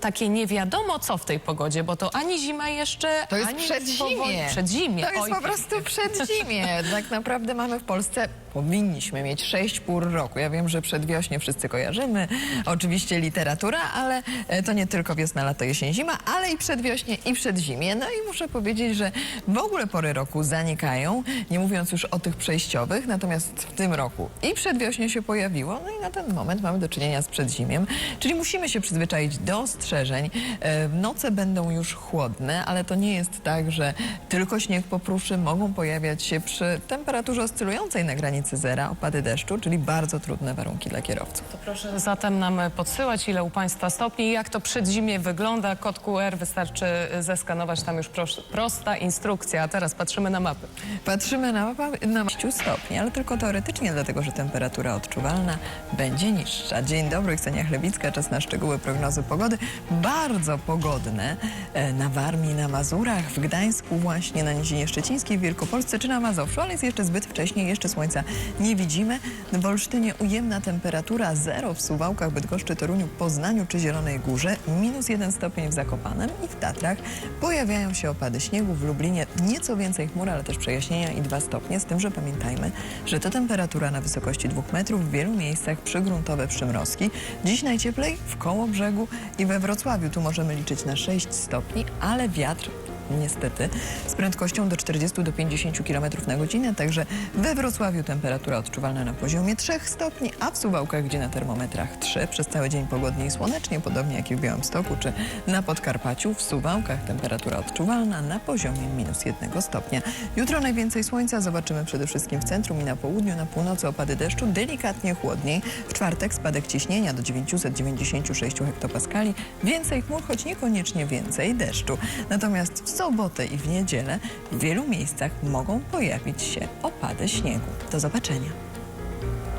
takie nie wiadomo co w tej pogodzie, bo to ani zima jeszcze, To jest ani powoli- Przedzimie. To jest Oj, po prostu przedzimie. Tak naprawdę mamy w Polsce, powinniśmy mieć sześć pór roku. Ja wiem, że przedwiośnie wszyscy kojarzymy, oczywiście literatura, ale e, to nie tylko wiosna, lato, jesień, zima, ale i przedwiośnie i przedzimie. No i muszę powiedzieć, że w ogóle pory roku zanikają, nie mówiąc już o tych przejściowych, natomiast w tym roku i przedwiośnie się pojawiło, no i na ten moment mamy do czynienia z przedzimiem, czyli musimy się przyzwyczaić do ostrzeżeń. E, Noce będą już chłodne, ale to nie jest tak, że tylko śnieg popruszy mogą pojawiać się przy temperaturze oscylującej na granicy zera opady deszczu, czyli bardzo trudne warunki dla kierowców. To proszę zatem nam podsyłać, ile u Państwa stopni, jak to przedzimie wygląda. Kod QR wystarczy zeskanować, tam już pros- prosta instrukcja. A teraz patrzymy na mapy. Patrzymy na mapę na 6 stopni, ale tylko teoretycznie, dlatego że temperatura odczuwalna będzie niższa. Dzień dobry, Ksenia Chlebicka, czas na szczegóły prognozy pogody. Bardzo pogodne e, na Warmii, na Mazurach, w Gdańsku właśnie, na Nizinie Szczecińskiej, w Wielkopolsce czy na Mazowszu, ale jest jeszcze zbyt wcześnie, jeszcze słońca nie widzimy. W Olsztynie ujemna temperatura 0 w Suwałkach, Bydgoszczy, Toruniu, Poznaniu czy Zielonej Górze, minus 1 stopień w Zakopanem i w Tatrach pojawiają się opady śniegu. W Lublinie nieco więcej chmur, ale też przejaśnienia i 2 stopnie, z tym, że pamiętajmy, że to temperatura na wysokości 2 metrów, w wielu miejscach przygruntowe przymrozki. Dziś najcieplej w koło brzegu i we Wrocławiu. Tu możemy liczyć na 6 stopni, ale wiatr niestety z prędkością do 40 do 50 km na godzinę, także we Wrocławiu temperatura odczuwalna na poziomie 3 stopni, a w Suwałkach, gdzie na termometrach 3, przez cały dzień pogodnie i słonecznie, podobnie jak i w Białymstoku czy na Podkarpaciu, w Suwałkach temperatura odczuwalna na poziomie minus 1 stopnia. Jutro najwięcej słońca zobaczymy przede wszystkim w centrum i na południu, na północy opady deszczu, delikatnie chłodniej. W czwartek spadek ciśnienia do 996 hektopaskali, więcej chmur, choć niekoniecznie więcej deszczu. Natomiast w sobotę i w niedzielę w wielu miejscach mogą pojawić się opady śniegu. Do zobaczenia.